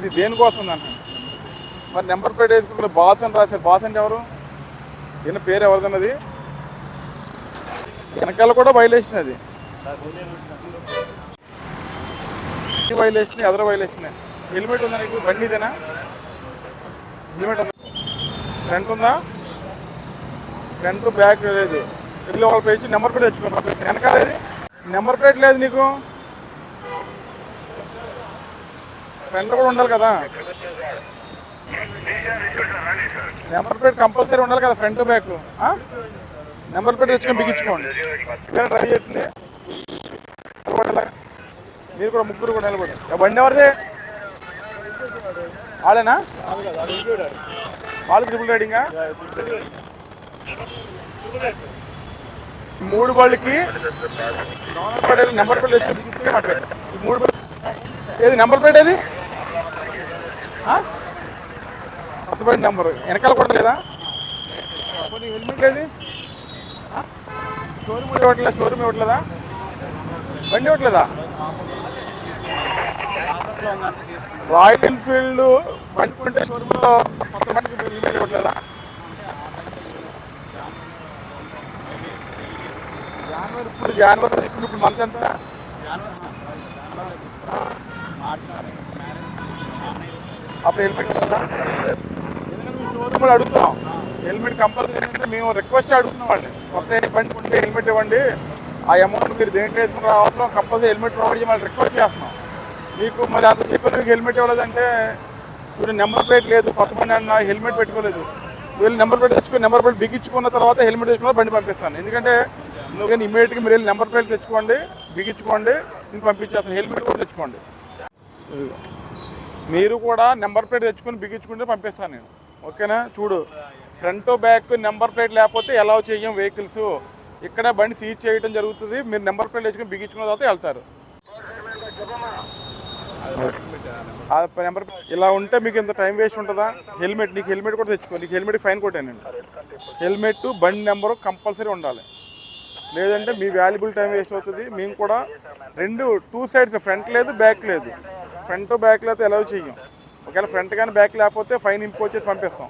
ఇది దేనికోసం అంటున్నాను. మరి నెంబర్ ప్లేట్ వేసుకుని బాస్ అని రాశారు. బాస్ అంటే ఎవరు? ఈయన పేరు ఎవరిదన్నది? వెనకాల కూడా వైలేషన్ అది. వైలేషన్ ఎదర వైలేషన్ హెల్మెట్ ఉందా నీకు? బండి ఇదేనా? హెల్మెట్ ఉందా? ఫ్రంట్ ఉందా? ఫ్రంట్ బ్యాక్ లేదు. ఇల్లు వాళ్ళ పేజ్ నెంబర్ ప్లేట్ తెచ్చుకో పంపించాను వెనకాల నెంబర్ ప్లేట్ లేదు నీకు? సెంటర్ కూడా ఉండాలి కదా. నెంబర్ ప్లేట్ కంపల్సరీ ఉండాలి కదా ఫ్రంట్ బ్యాక్ నెంబర్ ప్లేట్ తెచ్చుకొని బిగించుకోండి. ఇక్కడ ట్రై చేస్తుంది. మీరు కూడా ముగ్గురు కూడా నిలబడి బండి ఎవరిదే? వాళ్ళేనా? వాళ్ళు ట్రిపుల్ రైడింగా మూడు బళ్ళకి నెంబర్ ప్లేట్ తెచ్చుకొని బిగించుకొని మూడు ఏది నెంబర్ ప్లేట్ ఏది? ఆ? నెంబర్ వెనకాల కూడా లేదా? హెల్మెట్ లేదు షోరూమ్ ఇవ్వట్లేదా షోరూమ్ ఇవ్వట్లేదా? బండి ఇవ్వట్లేదా? రాయల్ ఎన్ఫీల్డ్ బండి కొంటే షోరూమ్లో కొత్త బండికి హెల్మెట్ ఇవ్వట్లేదా? జనవరి ఇప్పుడు జనవరి తీసుకుని ఇప్పుడు మంత్ ఎంత? అప్పుడు హెల్మెట్ ఉందా? అడుగుతున్నాం. కూడా హెల్మెట్ కంపల్సరీ అంటే మేము రిక్వెస్ట్ అడుగుతున్నాం అండి కొత్త బండి ఉంటే హెల్మెట్ ఇవ్వండి. ఆ అమౌంట్ మీరు దేంట్లో వేసుకుని రావడం కంపల్సరీ హెల్మెట్ ప్రొవైడ్ చేయమని రిక్వెస్ట్ చేస్తున్నాం. మీకు మరి అంత చెప్పిన మీకు హెల్మెట్ ఇవ్వలేదంటే మీరు నెంబర్ ప్లేట్ లేదు కొత్త బండి అన్న హెల్మెట్ పెట్టుకోలేదు. వీళ్ళు నెంబర్ ప్లేట్ తెచ్చుకుని నెంబర్ ప్లేట్ బిగించుకున్న తర్వాత హెల్మెట్ తెచ్చుకున్న బండి పంపిస్తాను. ఎందుకంటే నువ్వు ఇమీడియట్గా మీరు వెళ్ళి నెంబర్ ప్లేట్ తెచ్చుకోండి బిగించుకోండి నేను పంపించేస్తాను. హెల్మెట్ కూడా తెచ్చుకోండి. మీరు కూడా నెంబర్ ప్లేట్ తెచ్చుకొని బిగించుకుంటే పంపిస్తాను నేను. ఓకేనా? చూడు. ఫ్రంట్ బ్యాక్ నెంబర్ ప్లేట్ లేకపోతే ఎలా చేయం వెహికల్స్ ఇక్కడ బండి సీజ్ చేయడం జరుగుతుంది. మీరు నెంబర్ ప్లేట్ తెచ్చుకొని బిగించుకున్న తర్వాత వెళ్తారు. నెంబర్ ఇలా ఉంటే మీకు ఇంత టైం వేస్ట్ ఉంటుందా? హెల్మెట్ నీకు హెల్మెట్ కూడా తెచ్చుకో. నీకు హెల్మెట్ ఫైన్ కొట్టానండి. హెల్మెట్ బండి నెంబరు కంపల్సరీ ఉండాలి. లేదంటే మీ వాల్యుబుల్ టైం వేస్ట్ అవుతుంది. మేము కూడా రెండు టూ సైడ్స్ ఫ్రంట్ లేదు బ్యాక్ లేదు. ఫ్రంట్ బ్యాక్ లేకపోతే అలౌ చేయం ఒకవేళ ఫ్రంట్ కానీ బ్యాక్ లేకపోతే ఫైన్ ఇంపోజ్ చేసి పంపిస్తాం.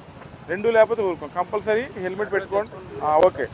రెండు లేకపోతే ఊరుకోం. కంపల్సరీ హెల్మెట్ పెట్టుకోండి. ఓకే.